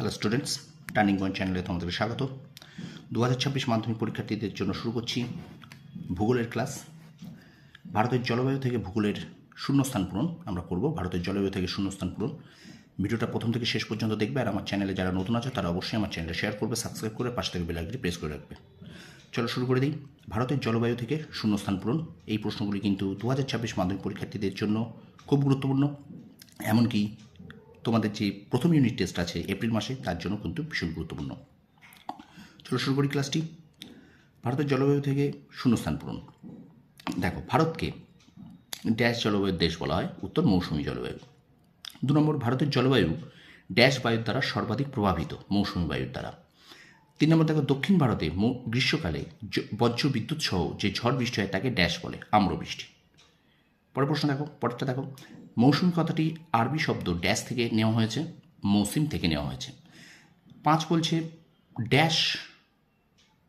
Hello students turning point চ্যানেলে তোমাদেরকে স্বাগত। দু হাজার ছাব্বিশ মাধ্যমিক পরীক্ষার্থীদের জন্য শুরু করছি ভূগোলের ক্লাস। ভারতের জলবায়ু থেকে ভূগোলের শূন্যস্থান পূরণ আমরা করব। ভারতের জলবায়ু থেকে শূন্যস্থান পূরণ। ভিডিওটা প্রথম থেকে শেষ পর্যন্ত দেখবে আর আমার চ্যানেলে যারা নতুন আছে তারা অবশ্যই আমার চ্যানেলে শেয়ার করবে সাবস্ক্রাইব করে পাশ থেকে বেলাইকটি প্রেস করে রাখবে। চলো শুরু করে দিই। ভারতের জলবায়ু থেকে শূন্যস্থান পূরণ। এই প্রশ্নগুলি কিন্তু দু হাজার ছাব্বিশ মাধ্যমিক পরীক্ষার্থীদের জন্য খুব গুরুত্বপূর্ণ। এমনকি তোমাদের যে প্রথম ইউনিট টেস্ট আছে এপ্রিল মাসে, তার জন্য কিন্তু ভীষণ গুরুত্বপূর্ণ। চলো শুরু করি ক্লাসটি ভারতের জলবায়ু থেকে শূন্যস্থান পূরণ। দেখো, ভারতকে ড্যাশ জলবায়ুর দেশ বলা হয়, উত্তর মৌসুমী জলবায়ু। দু নম্বর, ভারতের জলবায়ু ড্যাশ বায়ুর দ্বারা সর্বাধিক প্রভাবিত মৌসুমী বায়ুর দ্বারা। তিন নম্বর, দেখো, দক্ষিণ ভারতে গ্রীষ্মকালে বজ্র বিদ্যুৎ সহ যে ঝড় বৃষ্টি হয় তাকে ড্যাশ বলে, আম্রবৃষ্টি। পরের প্রশ্ন দেখো, পরেরটা দেখো। মৌসুমী কথাটি আরবি শব্দ ড্যাশ থেকে নেওয়া হয়েছে, মৌসুম থেকে নেওয়া হয়েছে। পাঁচ বলছে ড্যাশ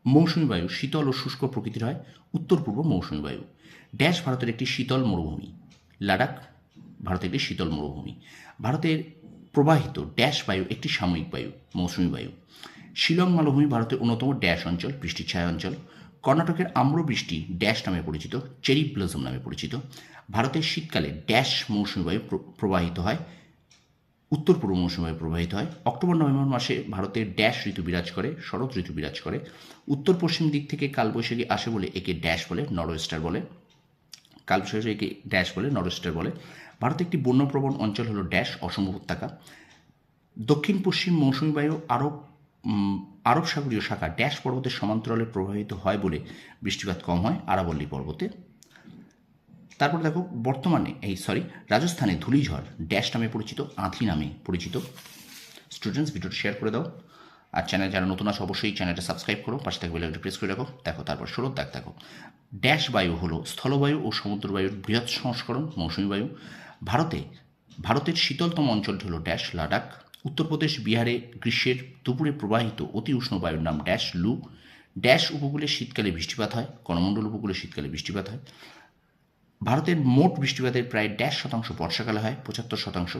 মৌসুমী বায়ু শীতল ও শুষ্ক প্রকৃতির হয়, উত্তর পূর্ব মৌসুমী বায়ু। ড্যাশ ভারতের একটি শীতল মরুভূমি লাদাখ ভারতের একটি শীতল মরুভূমি। ভারতের প্রবাহিত ড্যাশ বায়ু একটি সাময়িক বায়ু, মৌসুমী বায়ু। শিলং মালভূমি ভারতের অন্যতম ড্যাশ অঞ্চল, বৃষ্টির ছায়া অঞ্চল। কর্ণাটকের আম্রবৃষ্টি ড্যাশ নামে পরিচিত, চেরি ব্লজম নামে পরিচিত। ভারতের শীতকালে ড্যাশ মৌসুমী বায়ু প্র- প্রবাহিত হয়, উত্তর পূর্ব মৌসুমী প্রবাহিত হয়। অক্টোবর, নভেম্বর মাসে ভারতের ড্যাশ ঋতু বিরাজ করে, শরৎ ঋতু বিরাজ করে। উত্তর পশ্চিম দিক থেকে কালবৈশাখী আসে বলে একে ড্যাশ বলে, নরওয়েস্টার বলে। কালবৈশাখী একে ড্যাশ বলে, নরওয়েস্টার বলে। ভারতের একটি বন্যপ্রবণ অঞ্চল হলো ড্যাশ অসম উপত্যকা। দক্ষিণ পশ্চিম মৌসুমী বায়ু আরব আরব সাগরীয় শাখা ড্যাশ পর্বতের সমান্তরালে প্রবাহিত হয় বলে বৃষ্টিপাত কম হয় আরাবল্লী পর্বতে। তারপর দেখো, বর্তমানে, এই সরি রাজস্থানে ধূলিঝড়, ড্যাশ নামে পরিচিত আঁধি নামে পরিচিত। স্টুডেন্টস ভিডিওটা শেয়ার করে দাও। আর চ্যানেল যারা নতুন আছে, অবশ্যই চ্যানেলটা সাবস্ক্রাইব করো, পাশে থেকে বেলাইকটা প্রেস করে রাখো। দেখো, তারপর ষোলো দেখ, দেখো। ড্যাশ বায়ু হলো স্থলবায়ু ও সমুদ্রবায়ুর বৃহৎ সংস্করণ, মৌসুমী বায়ু। ভারতে, ভারতের শীতলতম অঞ্চলটি হলো ড্যাশ লাদাখ উত্তরপ্রদেশ, বিহারে গ্রীষ্মের দুপুরে প্রবাহিত অতি উষ্ণ বায়ুর নাম ড্যাশ লু। ড্যাশ উপকূলে শীতকালে বৃষ্টিপাত হয় করমণ্ডল উপকূলে শীতকালে বৃষ্টিপাত হয়। ভারতের মোট বৃষ্টিপাতের প্রায় ড্যাশ শতাংশ বর্ষাকালে হয়, পঁচাত্তর শতাংশ।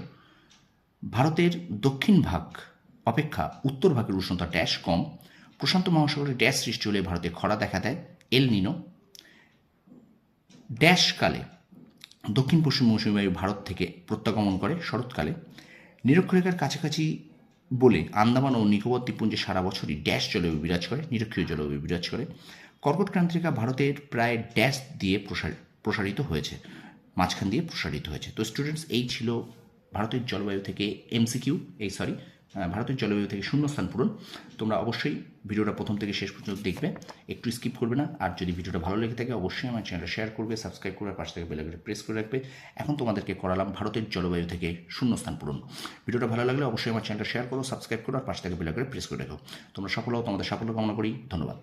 ভারতের দক্ষিণ ভাগ অপেক্ষা উত্তর ভাগের উষ্ণতা ড্যাশ কম। প্রশান্ত মহাসাগরে ড্যাশ সৃষ্টি হলে ভারতে খরা দেখা দেয়, এল নিনো। ড্যাশ কালে দক্ষিণ পশ্চিম মৌসুমী বায়ু ভারত থেকে প্রত্যাগমন করে শরৎকালে। নিরক্ষরেখার কাছাকাছি বলে আন্দামান ও নিকোবর দ্বীপপুঞ্জে সারা বছরই ড্যাশ জলবায়ু বিরাজ করে, নিরক্ষীয় জলবায়ু বিরাজ করে। কর্কট ক্রান্তিকা ভারতের প্রায় ড্যাশ দিয়ে প্রসার, প্রসারিত হয়েছে, মাঝখান দিয়ে প্রসারিত হয়েছে। তো স্টুডেন্টস এই ছিল ভারতের জলবায়ু থেকে এমসিকিউ এই সরি ভারতের জলবায়ু থেকে শূন্যস্থান পূরণ। তোমরা অবশ্যই ভিডিওটা প্রথম থেকে শেষ পর্যন্ত দেখবে। একটু স্কিপ করবে না। আর যদি ভিডিওটা ভালো লেগে থাকে, অবশ্যই আমার চ্যানেলটা শেয়ার করবে সাবস্ক্রাইব করবে পাশ থেকে বেলাগুলো প্রেস করে রাখবে। এখন তোমাদেরকে করালাম ভারতের জলবায়ু থেকে শূন্যস্থান পূরণ। ভিডিওটা ভালো লাগলে অবশ্যই আমার চ্যানেলটা শেয়ার করো সাবস্ক্রাইব করো, আর পাশ থেকে বেলাগুলো প্রেস করে রাখো। তোমরা সফল হও তোমাদের সাফল্য কামনা করি। ধন্যবাদ।